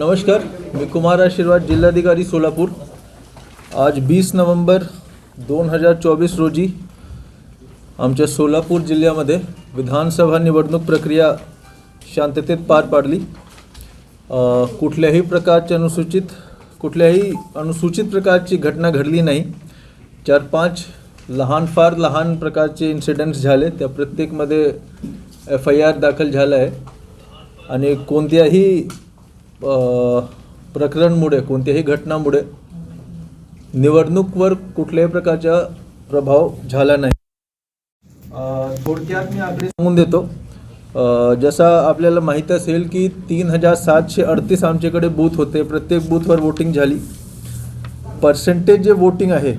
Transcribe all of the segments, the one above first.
नमस्कार मी कुमार आशीर्वाद जिल्हाधिकारी सोलापूर. आज वीस नोव्हेंबर दोन हजार चोवीस रोजी आमच्या सोलापूर जिल्ह्यामध्ये विधानसभा निवडणूक प्रक्रिया शांततेत पार पाडली. कुठल्याही प्रकारची अनुसूचित कुठल्याही अनुसूचित प्रकारची घटना घडली नाही. चार पाच लहान फार लहान प्रकारचे इन्सिडेंट्स झाले. त्या प्रत्येकमध्ये एफ आय आर दाखल झाला आहे. आणि कोणत्याही प्रकरणमुळे कोणत्याही घटनामुळे निवडणूकवर कुठल्याही प्रकारचा प्रभाव झाला नाही. थोडक्यात मी आकडे सांगून देतो. जसा आपल्याला माहीत असेल की तीन हजार सातशे अडतीस आमच्याकडे बूथ होते. प्रत्येक बूथवर वोटिंग झाली. पर्सेंटेज जे वोटिंग आहे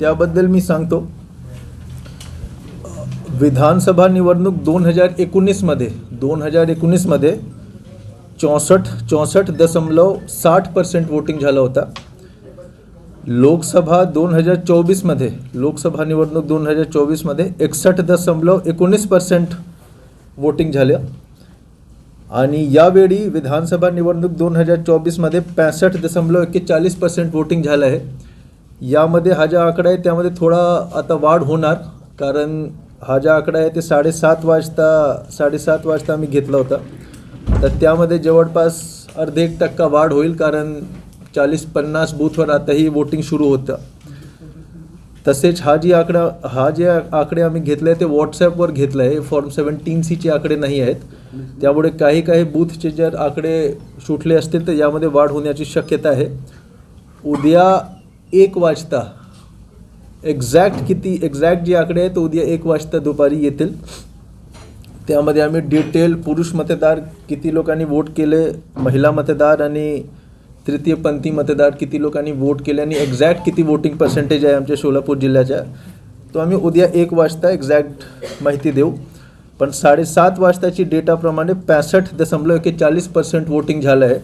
त्याबद्दल मी सांगतो. विधानसभा निवडणूक दोन हजार एकोणीसमध्ये दोन हजार एकोणीसमध्ये चौसष्ट चौसष्ट दशमलव साठ पर्सेंट वोटिंग झाला होता. लोकसभा दोन हजार चोवीसमध्ये लोकसभा निवडणूक दोन हजार चोवीसमध्ये एकसष्ट दशमलव एकोणीस पर्सेंट वोटिंग झालं. आणि यावेळी विधानसभा निवडणूक दोन हजार चोवीसमध्ये पॅसष्ट दशमलव एक्केचाळीस पर्सेंट वोटिंग झालं आहे. यामध्ये हा जो आकडा आहे त्यामध्ये थोडा आता वाढ होणार कारण हा जो आकडा आहे ते साडेसात वाजता साडेसात वाजता आम्ही घेतला होता. तर त्यामध्ये जवळपास अर्धे एक टक्का वाढ होईल कारण चाळीस पन्नास बूथवर आताही वोटिंग सुरू होतं. तसेच हा जी आकडा हा जे आकडे आम्ही घेतले ते व्हॉट्सॲपवर घेतलं आहे. फॉर्म सेवन्टीन सीचे आकडे नाही आहेत. त्यामुळे काही काही बूथचे जर आकडे सुटले असतील तर यामध्ये वाढ होण्याची शक्यता आहे. उद्या एक वाजता एक्झॅक्ट किती एक्झॅक्ट जे आकडे आहेत ते उद्या एक वाजता दुपारी येतील. त्यामध्ये आम्ही डिटेल पुरुष मतदार किती लोकांनी वोट केले महिला मतदार आणि तृतीयपंथी मतदार किती लोकांनी वोट केले आणि एक्झॅक्ट किती वोटिंग पर्सेंटेज आहे आमच्या सोलापूर जिल्ह्याच्या तो आम्ही उद्या एक वाजता एक्झॅक्ट माहिती देऊ. पण साडेसात वाजताची डेटाप्रमाणे पासष्ट दशमलव एकेचाळीस पर्सेंट वोटिंग झालं आहे.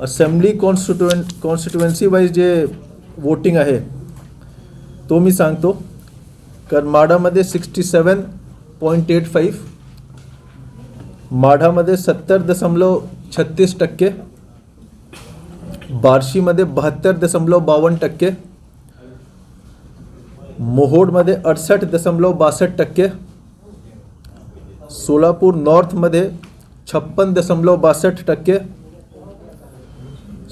असेंब्ली कॉन्स्टिट्युएंट कॉन्स्टिट्युएन्सी वाईज जे वोटिंग आहे तो मी सांगतो. करमाडामध्ये sixty seven point eight five माढामध्ये सत्तर दशमलव छत्तीस टक्के बार्शीमध्ये बहात्तर दशमलव बावन्न टक्के मोहोडमध्ये अडसष्ट दशमलव बासष्ट टक्के सोलापूर नॉर्थमध्ये छप्पन दशमलव बासष्ट टक्के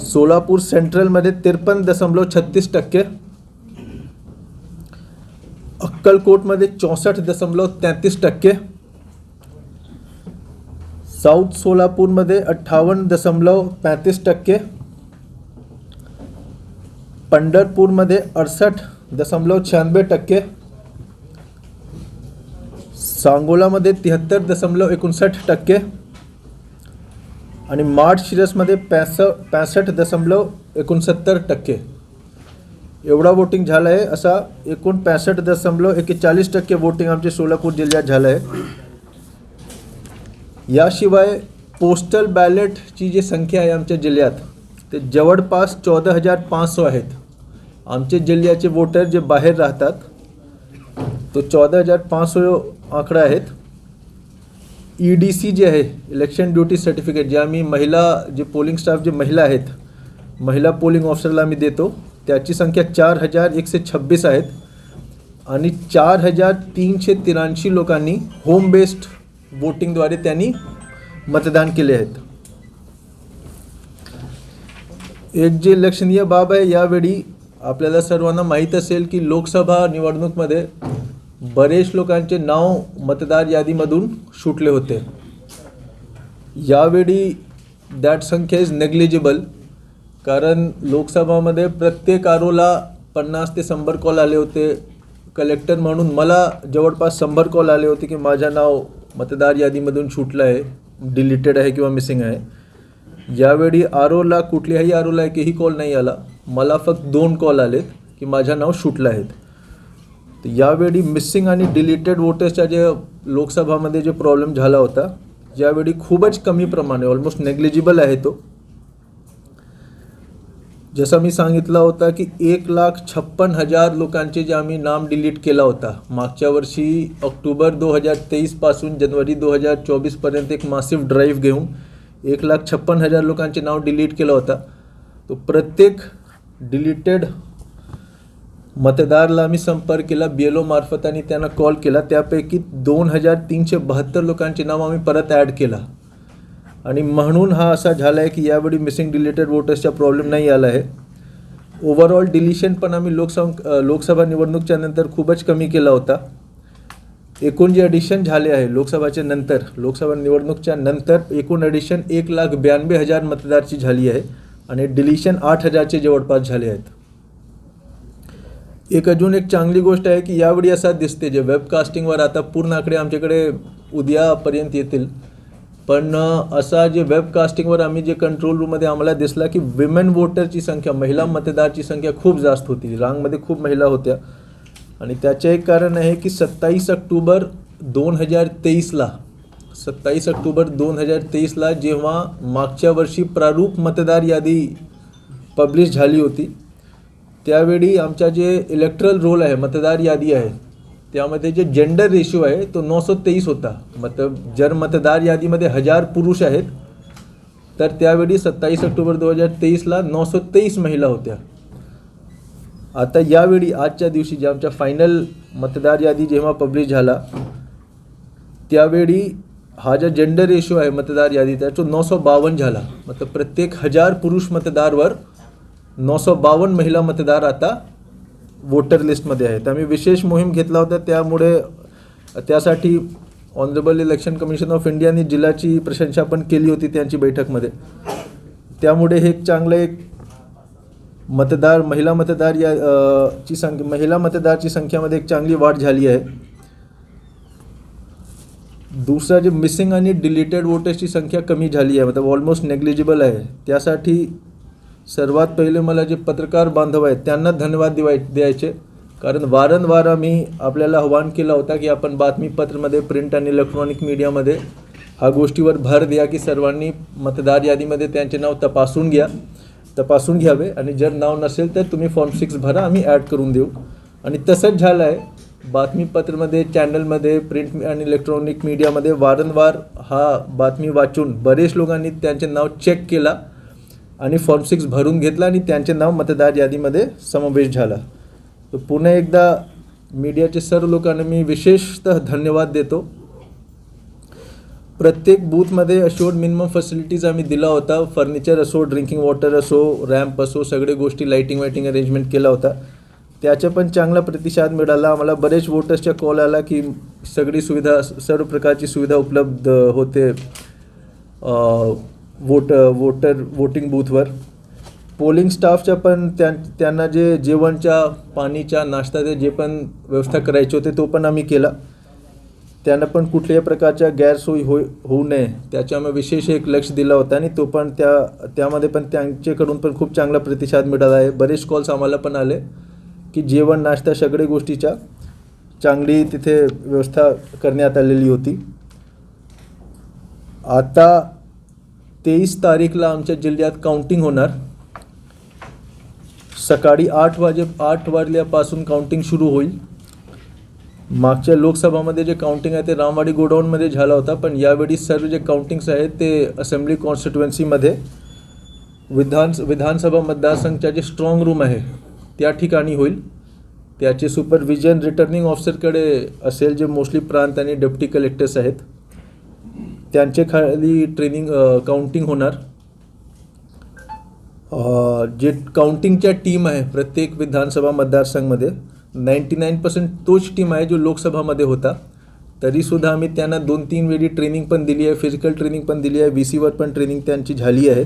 सोलापूर सेंट्रलमध्ये त्रेपन्न दशमलव छत्तीस टक्के अक्कलकोटमध्ये चौसष्ट दशमलव तेहतीस टक्के साऊथ सोलापूरमध्ये अठ्ठावन्न दशमलव पॅतीस टक्के पंढरपूरमध्ये अडसष्ट दशमलव शहाण्णवे टक्के सांगोलामध्ये तिहत्तर दशमलव एकोणसाठ टक्के आणि मार्च शिरसमध्ये पॅस पॅसष्ट दशमलव एकोणसत्तर टक्के. एवढा वोटिंग झालं आहे असा एकूण पॅसष्ट दशमलव एक्केचाळीस टक्के वोटिंग आमच्या सोलापूर जिल्ह्यात झालं आहे याशिवाय पोस्टल बॅलेटची जी संख्या आहे आमच्या जिल्ह्यात ते जवळपास चौदा हजार पाच सौ आहेत. आमच्या जिल्ह्याचे वोटर जे बाहेर राहतात तो चौदा हजार पाच सौ आकडा आहेत. ई डी सी जे आहे इलेक्शन ड्युटी सर्टिफिकेट जे आम्ही महिला जे पोलिंग स्टाफ जे महिला आहेत महिला पोलिंग ऑफिसरला आम्ही देतो त्याची संख्या चार हजार एकशे छब्बीस आहेत. आणि चार हजार तीनशे त्र्याऐंशी लोकांनी होम बेस्ड वोटिंगद्वारे त्यांनी मतदान केले आहेत. एक जी लक्षणीय बाब आहे यावेळी आपल्याला सर्वांना माहीत असेल की लोकसभा निवडणूकमध्ये बरेच लोकांचे नाव मतदार यादीमधून सुटले होते. यावेळी दॅट संख्या इज नेग्लिजिबल कारण लोकसभामध्ये प्रत्येक आरोला पन्नास ते शंभर कॉल आले होते. कलेक्टर म्हणून मला जवळपास शंभर कॉल आले होते की माझं नाव मतदार यादीमधून सुटलं आहे डिलीटेड आहे किंवा मिसिंग आहे. यावेळी आरोला कुठल्याही आरोला एकही कॉल नाही आला. मला फक्त दोन कॉल आलेत की माझं नाव सुटलं आहेत. तर यावेळी मिसिंग आणि डिलीटेड वोटर्सच्या जे लोकसभामध्ये जे प्रॉब्लेम झाला होता यावेळी खूपच कमी प्रमाणे ऑलमोस्ट नेग्लिजिबल आहे तो. जसं मी सांगितलं होता की एक लाख छप्पन हजार लोकांचे जे आम्ही नाम डिलीट केला होता मागच्या वर्षी ऑक्टोबर दो हजार तेवीसपासून जनवरी दो हजार चोवीसपर्यंत एक मासिव ड्राईव्ह घेऊन एक लाख छप्पन हजार लोकांचे नाव डिलीट केलं होता. तो प्रत्येक डिलीटेड मतदारला आम्ही संपर्क केला बी एल ओमार्फत आणि त्यांना कॉल केला. त्यापैकी दोन हजार तीनशे बहात्तर लोकांचे नाव आम्ही परत ॲड केला. आणि म्हणून हा असा झाला आहे की यावेळी मिसिंग डिलेटेड वोटर्सचा प्रॉब्लेम नाही आला आहे. ओव्हरऑल डिलिशन पण आम्ही लोकसभा लोकसभा निवडणूकच्या नंतर खूपच कमी केला होता. एकूण जे ॲडिशन झाले आहे लोकसभाच्या नंतर लोकसभा निवडणूकच्या नंतर एकूण ॲडिशन एक लाख ब्याण्णवे हजार मतदारची झाली आहे आणि डिलिशन आठ हजारचे जवळपास झाले आहेत. एक अजून एक चांगली गोष्ट आहे की यावेळी असा दिसते जे वेबकास्टिंगवर आता पूर्ण आकडे आमच्याकडे उद्यापर्यंत येतील. पण असा जे वेबकास्टिंगवर आम्ही जे कंट्रोल रूममध्ये आम्हाला दिसला की विमेन वोटरची संख्या महिला मतदारची संख्या खूप जास्त होती. रांगमध्ये खूप महिला होत्या. आणि त्याचे एक कारण आहे की सत्तावीस ऑक्टोबर दोन हजार तेवीसला सत्तावीस ऑक्टोबर दोन हजार तेवीसला जेव्हा मागच्या वर्षी प्रारूप मतदार यादी पब्लिश झाली होती त्यावेळी आमचा जे इलेक्ट्रल रोल आहे मतदार यादी आहे त्यामध्ये जे जेंडर रेशिओ आहे तो नऊशे तेवीस होता. मतलब जर मतदार यादीमध्ये हजार पुरुष आहेत तर त्यावेळी सत्तावीस ऑक्टोबर दोन हजार तेवीसला नऊशे तेवीस महिला होत्या. आता यावेळी आजच्या दिवशी जे आमच्या फायनल मतदार यादी जेव्हा पब्लिश झाला त्यावेळी हा जो जेंडर रेशिओ आहे मतदार यादीचा तो नऊशे बावन्न झाला. मतलब प्रत्येक हजार पुरुष मतदारवर नऊशे बावन्न महिला मतदार आता वोटर लिस्टमध्ये आहेत आम्ही विशेष मोहीम घेतला होता. त्यामुळे त्यासाठी ऑनरेबल इलेक्शन कमिशन ऑफ इंडियाने जिल्ह्याची प्रशंसा पण केली होती त्यांची बैठकमध्ये. त्यामुळे हे एक चांगलं एक मतदार महिला मतदार या ची संख्या महिला मतदारची संख्यामध्ये एक चांगली वाढ झाली आहे. दुसरा जे मिसिंग आणि डिलीटेड वोटर्सची संख्या कमी झाली आहे. मतलब ऑलमोस्ट नेग्लिजिबल आहे. त्यासाठी सर्वात पहिले मला जे पत्रकार बांधव आहेत त्यांना धन्यवाद दिवाय द्यायचे. कारण वारंवार आम्ही आपल्याला आव्हान केलं होता की आपण बातमीपत्रमध्ये प्रिंट आणि इलेक्ट्रॉनिक मीडियामध्ये हा गोष्टीवर भर द्या की सर्वांनी मतदार यादीमध्ये त्यांचे नाव तपासून घ्या. तपासून घ्यावे आणि जर नाव नसेल तर तुम्ही फॉर्म सिक्स भरा आम्ही ॲड करून देऊ. आणि तसंच झालं आहे बातमीपत्रमध्ये चॅनलमध्ये प्रिंट आणि इलेक्ट्रॉनिक मीडियामध्ये वारंवार हा बातमी वाचून बरेच लोकांनी त्यांचे नाव चेक केला. आणि फॉर्म सिक्स भरून घेतला आणि त्यांचे नाव मतदार यादीमध्ये समावेश झाला. तर पुन्हा एकदा मीडियाचे सर्व लोकांना मी विशेषतः धन्यवाद देतो. प्रत्येक बूथमध्ये अशोर्ड मिनिमम फॅसिलिटीज आम्ही दिला होता. फर्निचर असो ड्रिंकिंग वॉटर असो रॅम्प असो सगळे गोष्टी लाईटिंग वाईटिंग अरेंजमेंट केला होता. त्याचा पण चांगला प्रतिसाद मिळाला. आम्हाला बरेच वोटर्सच्या कॉल आला की सगळी सुविधा सर्व प्रकारची सुविधा उपलब्ध होते. वोट वोटर वोटिंग बूथवर पोलिंग स्टाफच्या पण त्या त्यांना जे जेवणच्या पाणीच्या नाश्त्याचे जे पण व्यवस्था करायचे होते तो पण आम्ही केला. त्यांना पण कुठल्याही प्रकारच्या गैरसोयी होई होऊ नये त्याच्यामुळे विशेष एक लक्ष दिलं होतं आणि तो पण त्या त्यामध्ये पण त्यांच्याकडून पण खूप चांगला प्रतिसाद मिळाला आहे. बरेच कॉल्स आम्हाला पण आले की जेवण नाश्ता सगळे गोष्टीच्या चांगली तिथे व्यवस्था करण्यात आलेली होती. आता तेवीस तारीखला आमच्या जिल्ह्यात काउंटिंग होणार. सकाळी आठ वाजे आठ वाजल्यापासून काउंटिंग सुरू होईल. मागच्या लोकसभामध्ये जे काउंटिंग आहे ते रामवाडी गोडाऊनमध्ये झाला होता पण यावेळी सर्व जे काउंटिंग्स आहेत ते असेंब्ली कॉन्स्टिट्युएन्सीमध्ये विधान विधानसभा मतदारसंघच्या जे स्ट्रॉंग रूम आहे त्या ठिकाणी होईल. त्याचे सुपरविजन रिटर्निंग ऑफिसरकडे असेल जे मोस्टली प्रांत आणि डेप्टी कलेक्टर्स आहेत. त्यांचे खाली ट्रेनिंग काउंटिंग होणार. जे काउंटिंगच्या टीम आहे प्रत्येक विधानसभा मतदारसंघमध्ये नाईंटी नाईन पर्सेंट तोच टीम आहे जो लोकसभामध्ये होता. तरीसुद्धा आम्ही त्यांना दोन तीन वेळी ट्रेनिंग पण दिली आहे फिजिकल ट्रेनिंग पण दिली आहे व्ही सीवर पण ट्रेनिंग त्यांची झाली आहे.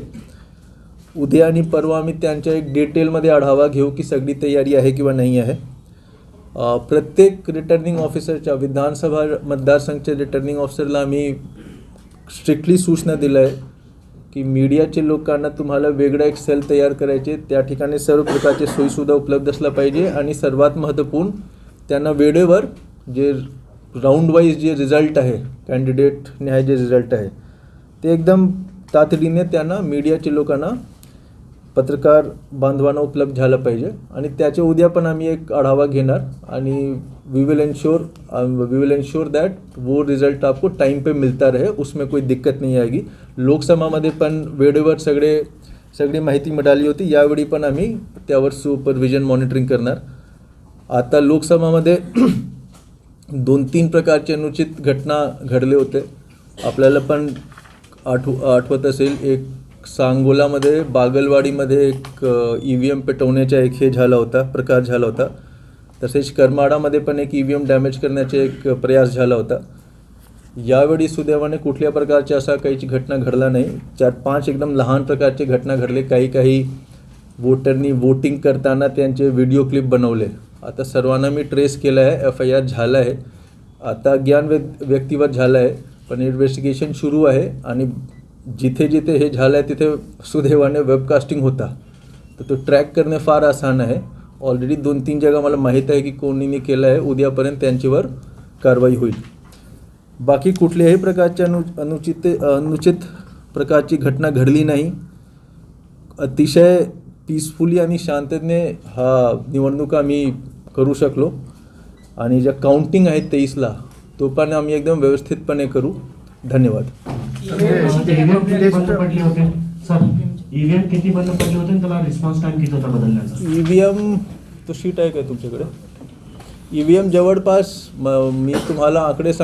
उद्या आणि परवा आम्ही त्यांच्या एक डिटेलमध्ये आढावा घेऊ की सगळी तयारी आहे किंवा नाही आहे. प्रत्येक रिटर्निंग ऑफिसरच्या विधानसभा मतदारसंघच्या रिटर्निंग ऑफिसरला आम्ही स्ट्रिक्टली सूचना दिल्या आहे की मीडियाचे लोकांना तुम्हाला वेगळा एक सेल तयार करायचे त्या ठिकाणी सर्व प्रकारचे सोयीसुविधा उपलब्ध असल्या पाहिजे आणि सर्वात महत्त्वपूर्ण त्यांना वेळेवर जे राऊंड वाईज जे रिझल्ट आहे कॅन्डिडेट न्याय जे रिझल्ट आहे ते एकदम तातडीने त्यांना मीडियाचे लोकांना पत्रकार बांधवांना उपलब्ध झालं पाहिजे. आणि त्याच्या उद्या पण आम्ही एक आढावा घेणार. आणि we will ensure we will ensure that वो रिजल्ट आपको टाइम पे मिलता रहे. उसमें कोई दिक्कत नहीं आएगी. लोकसभामध्ये पण वेळेवर सगळे सगळी माहिती मिळाली होती. यावेळी पण आम्ही त्यावर सुपरविजन मॉनिटरिंग करणार. आता लोकसभामध्ये दोन तीन प्रकारचे अनुचित घटना घडले होते. आपल्याला पण आठव आठवत असेल. एक सांगोलामध्ये बागलवाडीमध्ये एक ई व्ही एम पेटवण्याचा एक हे झाला होता प्रकार झाला होता. तसेच करमाडामध्ये पण एक ई व्ही एम डॅमेज करण्याचा एक प्रयास झाला होता. यावेळी सुदैवाने कुठल्या प्रकारच्या असा काहीची घटना घडला नाही. चार पाच एकदम लहान प्रकारचे घटना घडले. काही काही वोटरनी वोटिंग करताना त्यांचे व्हिडिओ क्लिप बनवले. आता सर्वांना मी ट्रेस केलं आहे. एफ आय आर झाला आहे. आता ज्ञान व्य व्यक्तिवत झालं आहे. पण इन्व्हेस्टिगेशन सुरू आहे आणि जिथे जिथे हे झालं आहे तिथे सुदैवाने वेबकास्टिंग होता. तर तो ट्रॅक करणे फार आसान आहे. ऑलरेडी दोन तीन जागा मला माहीत आहे की कोणीने केलं आहे. उद्यापर्यंत त्यांच्यावर कारवाई होईल. बाकी कुठल्याही प्रकारच्या अनु अनुचित अनुचित प्रकारची घटना घडली नाही. अतिशय पीसफुली आणि शांततेने हा निवडणूक आम्ही करू शकलो. आणि ज्या काउंटिंग आहेत तेईसला तो पण आम्ही एकदम व्यवस्थितपणे करू. धन्यवाद. ईव्हीएम किती बंद पडले होते? सर ईव्हीएम किती बंद पडले होते आणि त्याला रिस्पॉन्स टाइम किती होता बदलण्याचा? ई व्ही एम तो शीट आहे काय तुमच्याकडे? ई व्ही एम जवळपास म- मी तुम्हाला आकडे सांग